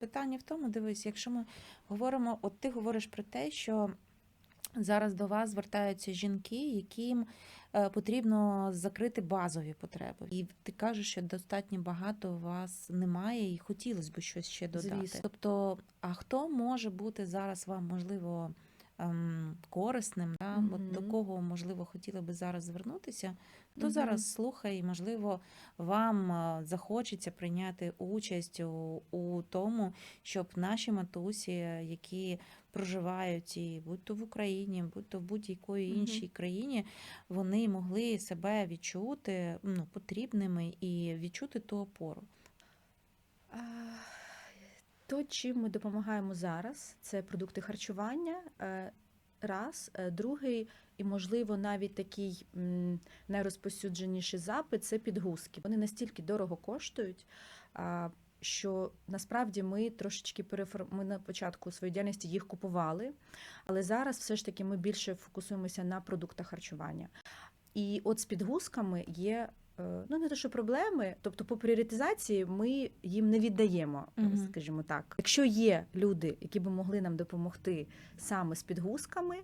Питання в тому, дивись, якщо ми говоримо, от ти говориш про те, що зараз до вас звертаються жінки, яким е, потрібно закрити базові потреби. І ти кажеш, що достатньо багато у вас немає, і хотілося б щось ще додати. Звісно. Тобто, а хто може бути зараз вам, можливо, корисним? Да? От до кого, можливо, хотіли би зараз звернутися? Хто Мгм. зараз слухає, і, можливо, вам е, захочеться прийняти участь у, у тому, щоб наші матусі, які проживають і будь то в Україні, будь то в будь-якої іншій країні, вони могли себе відчути ну, потрібними і відчути ту опору. А, То, чим ми допомагаємо зараз, це продукти харчування. е, Раз, Е, другий, і, можливо, навіть такий м, найрозповсюдженіший запит це підгузки. Вони настільки дорого коштують, що насправді ми трошечки перефор... Ми на початку своєї діяльності їх купували, але зараз все ж таки ми більше фокусуємося на продуктах харчування. І от з підгузками є ну не те, що проблеми, тобто по пріоритизації ми їм не віддаємо, Мгм. скажімо так. Якщо є люди, які би могли нам допомогти саме з підгузками,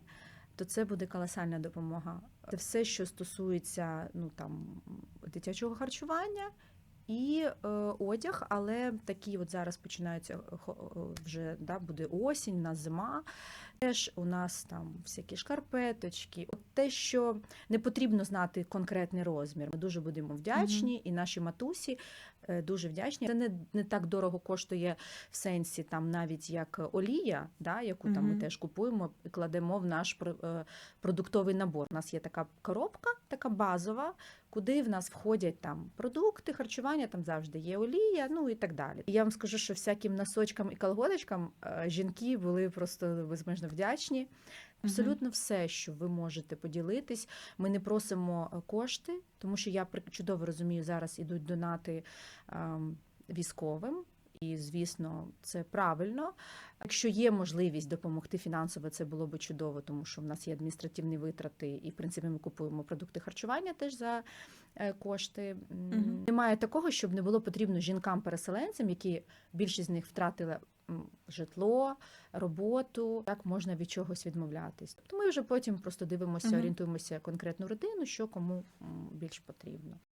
то це буде колосальна допомога. Це все, що стосується ну там дитячого харчування. І е, одяг, але такі от зараз починаються е, е, вже да, буде осінь, у нас зима. Теж у нас там всякі шкарпеточки. От те, що не потрібно знати конкретний розмір. Ми дуже будемо вдячні, і наші матусі е, дуже вдячні. Це не, не так дорого коштує в сенсі, там навіть як олія, да, яку там ми теж купуємо і кладемо в наш е, продуктовий набор. У нас є така коробка, така базова, куди в нас входять там продукти, харчування, там завжди є олія, ну і так далі. І я вам скажу, що всяким носочкам і колготочкам е, жінки були просто безмежно вдячні. Абсолютно все, що ви можете поділитись. Ми не просимо е, кошти, тому що я чудово розумію, зараз ідуть донати ем, військовим. І, звісно, це правильно. Якщо є можливість допомогти фінансово, це було би чудово, тому що в нас є адміністративні витрати, і в принципі ми купуємо продукти харчування теж за е, кошти. Мгм. Немає такого, щоб не було потрібно жінкам-переселенцям, які більшість з них втратили житло, роботу, як можна від чогось відмовлятись. Тобто ми вже потім просто дивимося, Мгм. орієнтуємося конкретну родину, що кому більш потрібно.